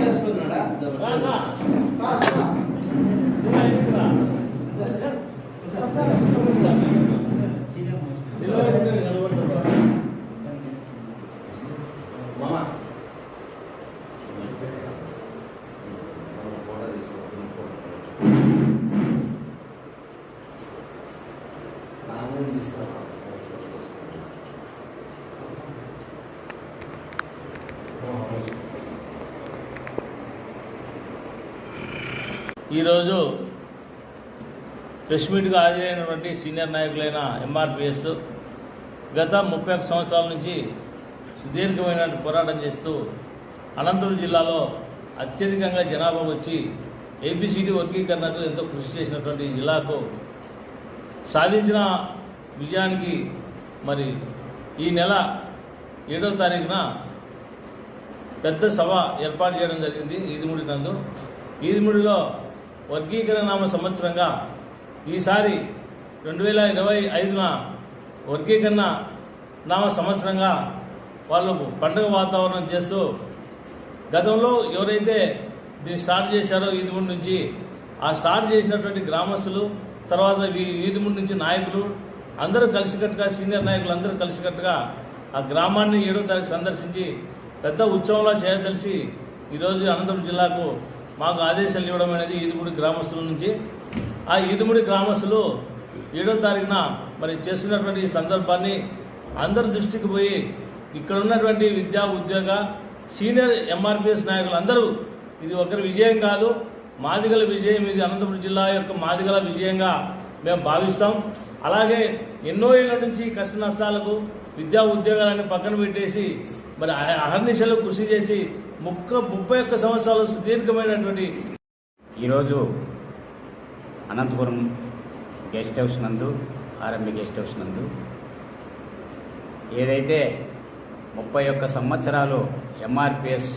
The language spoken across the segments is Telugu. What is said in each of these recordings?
వేసుకున్నాడా Thank you. ఈరోజు ప్రెస్ మీట్కు హాజరైనటువంటి సీనియర్ నాయకులైన ఎంఆర్పిఎస్ గత ముప్పై ఒక సంవత్సరాల నుంచి సుదీర్ఘమైన పోరాటం చేస్తూ అనంతపురం జిల్లాలో అత్యధికంగా జనాభా వచ్చి ఏపీసీటీ వర్గీకరణకు ఎంతో కృషి చేసినటువంటి జిల్లాకు సాధించిన విజయానికి మరి ఈ నెల ఏడవ తారీఖున పెద్ద సభ ఏర్పాటు చేయడం జరిగింది ఈదిముడి నందు. ఈదిముడిలో వర్గీకరణ నామ సంవత్సరంగా ఈసారి రెండు వేల ఇరవై ఐదున వర్గీకరణ నామ సంవత్సరంగా వాళ్ళు పండుగ వాతావరణం చేస్తూ గతంలో ఎవరైతే దీన్ని స్టార్ట్ చేశారో ఈదిముడి నుంచి ఆ స్టార్ట్ చేసినటువంటి గ్రామస్తులు తర్వాత ఈ ఈదిముడి నుంచి నాయకులు అందరూ కలిసికట్టుగా సీనియర్ నాయకులు అందరూ కలిసికట్టుగా ఆ గ్రామాన్ని ఏడో తారీఖు సందర్శించి పెద్ద ఉత్సవంలా చేయదలిసి ఈరోజు అనంతపురం జిల్లాకు మాకు ఆదేశాలు ఇవ్వడం అనేది ఈదుముడి గ్రామస్తుల నుంచి. ఆ ఈదుమూడి గ్రామస్తులు ఏడో తారీఖున మరి చేస్తున్నటువంటి ఈ సందర్భాన్ని అందరి దృష్టికి పోయి ఇక్కడ ఉన్నటువంటి విద్యా ఉద్యోగ సీనియర్ ఎంఆర్పిఎస్ నాయకులు అందరూ ఇది ఒకరి విజయం కాదు మాదిగల విజయం ఇది అనంతపురం జిల్లా యొక్క మాదిగల విజయంగా మేము భావిస్తాం. అలాగే ఎన్నో ఏళ్ళ నుంచి కష్ట నష్టాలకు విద్యా ఉద్యోగాలన్నీ పక్కన పెట్టేసి మరి అహర్నిశలు కృషి చేసి ముక్క ముప్పై ఒక్క సంవత్సరాలు సుదీర్ఘమైనటువంటి ఈరోజు అనంతపురం గెస్ట్ హౌస్ నందు ఆర్ఎంబి గెస్ట్ హౌస్ నందు ఏదైతే ముప్పై ఒక్క సంవత్సరాలు ఎంఆర్పిఎస్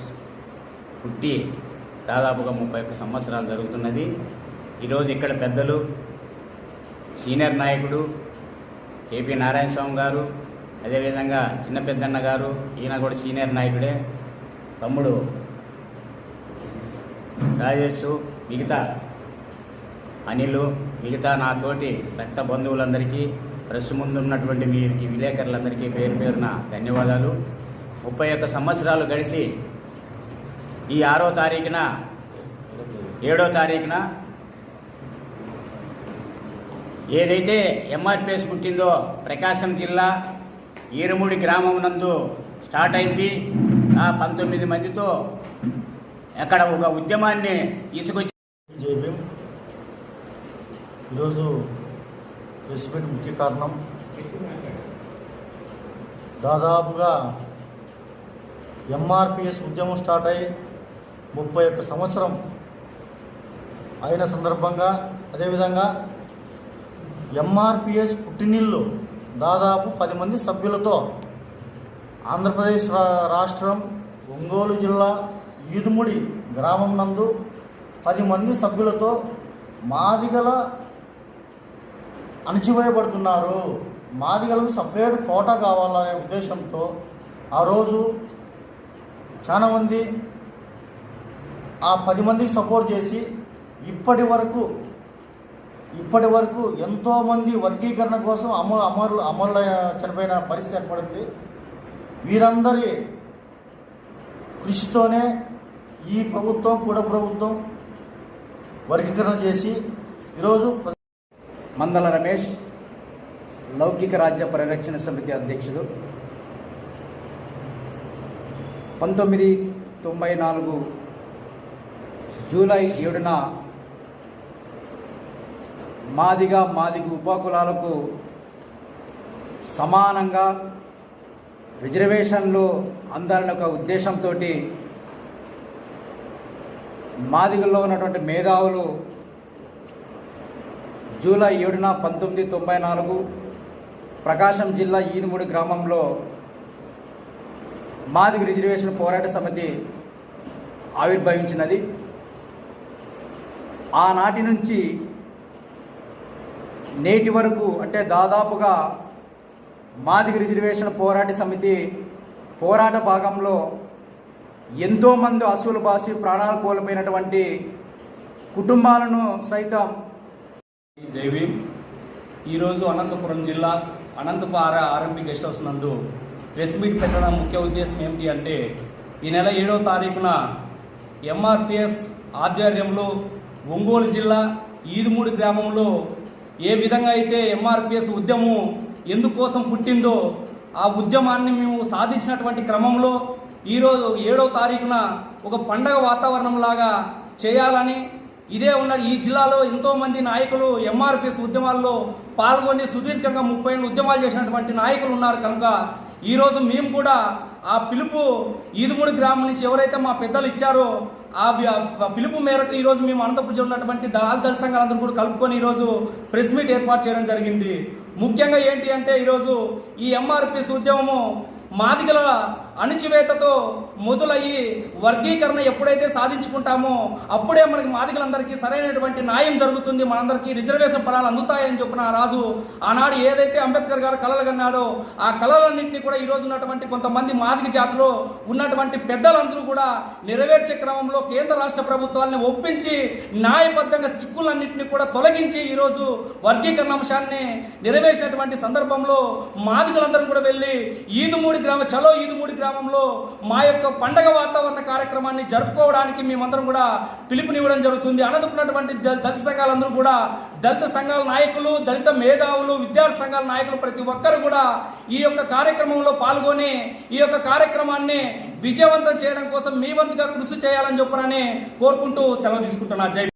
పుట్టి దాదాపుగా ముప్పై ఒక్క సంవత్సరాలు జరుగుతున్నది. ఈరోజు ఇక్కడ పెద్దలు సీనియర్ నాయకుడు కేపీ నారాయణ స్వామి గారు అదేవిధంగా చిన్న పెద్దన్న గారు ఈయన కూడా సీనియర్ నాయకుడే. తమ్ముడు రాజేష్ మిగతా అనిలు మిగతా నా తోటి రక్త బంధువులందరికీ ప్రెస్ ముందు ఉన్నటువంటి వీరికి విలేకరులందరికీ పేరు పేరున ధన్యవాదాలు. ముప్పై ఒక్క సంవత్సరాలు గడిచి ఈ ఆరో తారీఖున ఏడో తారీఖున ఏదైతే ఎంఆర్పిఎస్ పుట్టిందో ప్రకాశం జిల్లా ఈరుమూడి గ్రామం నందు స్టార్ట్ అయింది. ఆ పంతొమ్మిది మందితో అక్కడ ఒక ఉద్యమాన్ని తీసుకొచ్చి ఈరోజు ప్రెస్ మీట్ ముఖ్య కారణం. దాదాపుగా ఎంఆర్పిఎస్ ఉద్యమం స్టార్ట్ అయ్యి ముప్పై ఒక్క సంవత్సరం అయిన సందర్భంగా అదేవిధంగా ఎంఆర్పిఎస్ పుట్టినిల్లు దాదాపు పది మంది సభ్యులతో ఆంధ్రప్రదేశ్ రాష్ట్రం ఒంగోలు జిల్లా ఈదుముడి గ్రామం నందు పది మంది సభ్యులతో మాదిగల అణచివేయబడుతున్నారు. మాదిగలకు సపరేట్ కోట కావాలనే ఉద్దేశంతో ఆ రోజు చాలామంది ఆ పది మందికి సపోర్ట్ చేసి ఇప్పటి వరకు ఇప్పటి వరకు ఎంతోమంది వర్గీకరణ కోసం అమలు అమరులు అమరుల చనిపోయిన పరిస్థితి ఏర్పడింది. వీరందరి కృషితోనే ఈ ప్రభుత్వం కూడా ప్రభుత్వం వర్గీకరణ చేసి ఈరోజు మందల రమేష్ లౌకిక రాజ్య పరిరక్షణ సమితి అధ్యక్షుడు. పంతొమ్మిది తొంభై నాలుగు జూలై ఏడున మాదిగా మాదిగి ఉపకులాలకు సమానంగా రిజర్వేషన్లు అందాలని ఒక ఉద్దేశంతో మాదిగల్లో ఉన్నటువంటి మేధావులు జూలై ఏడున పంతొమ్మిది తొంభై నాలుగు ప్రకాశం జిల్లా ఈదుమూడి గ్రామంలో మాదిగ రిజర్వేషన్ పోరాట సమితి ఆవిర్భవించినది. ఆనాటి నుంచి నేటి వరకు అంటే దాదాపుగా మాదిగ రిజర్వేషన్ పోరాట సమితి పోరాట భాగంలో ఎంతోమంది అసూలు బాసి ప్రాణాలు కోల్పోయినటువంటి కుటుంబాలను సైతం జై ఈరోజు అనంతపురం జిల్లా అనంతపార ఆర్ఎంపి గెస్ట్ హౌస్ నందు ప్రెస్ మీట్ పెట్టడం ముఖ్య ఉద్దేశం ఏమిటి అంటే ఈ నెల ఏడవ తారీఖున ఎంఆర్పిఎస్ ఆధ్వర్యంలో ఒంగోలు జిల్లా ఈదుమూడి గ్రామంలో ఏ విధంగా అయితే ఎంఆర్పిఎస్ ఉద్యమం ఎందుకోసం పుట్టిందో ఆ ఉద్యమాన్ని మేము సాధించినటువంటి క్రమంలో ఈరోజు ఏడవ తారీఖున ఒక పండగ వాతావరణం లాగా చేయాలని ఇదే ఉన్న ఈ జిల్లాలో ఎంతోమంది నాయకులు ఎంఆర్పిఎస్ ఉద్యమాల్లో పాల్గొని సుదీర్ఘంగా ముప్పై ఉద్యమాలు చేసినటువంటి నాయకులు ఉన్నారు కనుక ఈరోజు మేము కూడా ఆ పిలుపు ఈదుమూడి గ్రామం నుంచి ఎవరైతే మా పెద్దలు ఇచ్చారో ఆ పిలుపు మేరకు ఈరోజు మేము అనంతపురం ఉన్నటువంటి దళాల దళ సంఘాలందరూ కూడా కలుపుకొని ఈరోజు ప్రెస్ మీట్ ఏర్పాటు చేయడం జరిగింది. ముఖ్యంగా ఏంటి అంటే ఈరోజు ఈ ఎంఆర్పిఎస్ ఉద్యమము మాదిగల అణిచివేతతో మొదలయ్యి వర్గీకరణ ఎప్పుడైతే సాధించుకుంటామో అప్పుడే మనకి మాదిగలందరికీ సరైనటువంటి న్యాయం జరుగుతుంది. మనందరికీ రిజర్వేషన్ ఫలాలు అందుతాయని చెప్పిన రాజు ఆనాడు ఏదైతే అంబేద్కర్ గారు కలలు కన్నాడో ఆ కళలన్నింటినీ కూడా ఈ రోజు ఉన్నటువంటి కొంతమంది మాదిగ జాతిలో ఉన్నటువంటి పెద్దలందరూ కూడా నెరవేర్చే క్రమంలో కేంద్ర రాష్ట్ర ప్రభుత్వాలను ఒప్పించి న్యాయబద్ధంగా సిక్కులన్నింటినీ కూడా తొలగించి ఈరోజు వర్గీకరణ అంశాన్ని నెరవేర్చినటువంటి సందర్భంలో మాదిగలందరం కూడా వెళ్ళి ఈదుమూడి గ్రామ చలో ఈదుమూడి గ్రామంలో మా యొక్క పండగ వాతావరణ కార్యక్రమాన్ని జరుపుకోవడానికి మేమందరం కూడా పిలుపునివ్వడం జరుగుతుంది. అనదుకున్నటువంటి దళిత సంఘాలందరూ కూడా దళిత సంఘాల నాయకులు దళిత మేధావులు విద్యార్థి సంఘాల నాయకులు ప్రతి ఒక్కరు కూడా ఈ యొక్క కార్యక్రమంలో పాల్గొని ఈ యొక్క కార్యక్రమాన్ని విజయవంతం చేయడం కోసం మీ వంతుగా కృషి చేయాలని చెప్పనని కోరుకుంటూ సెలవు తీసుకుంటున్నా. జై